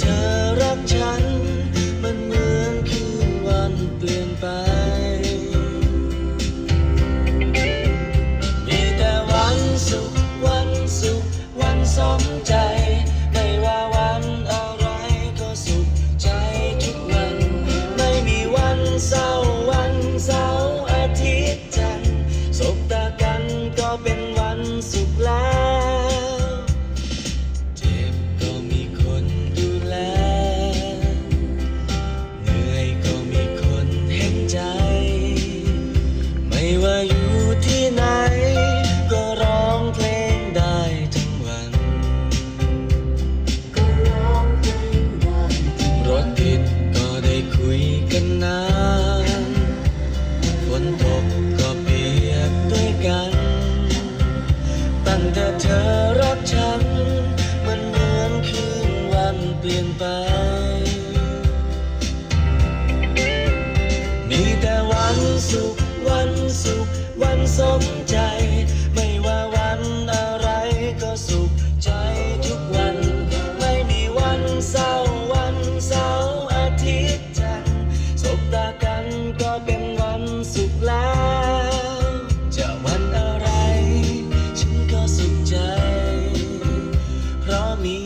เธอรักฉัน มันเหมือนคืนวันเปลี่ยนไป มีแต่วันสุขวันสุขวันสมใจ ไม่ว่าวันอะไรก็สุขใจทุกวัน ไม่มีวันเศร้าวันเศร้าอาทิตย์จันทร์สบตากันก็เป็นวันสุขแล้ว จะวันอะไร ฉันก็สุใจ เพราะมี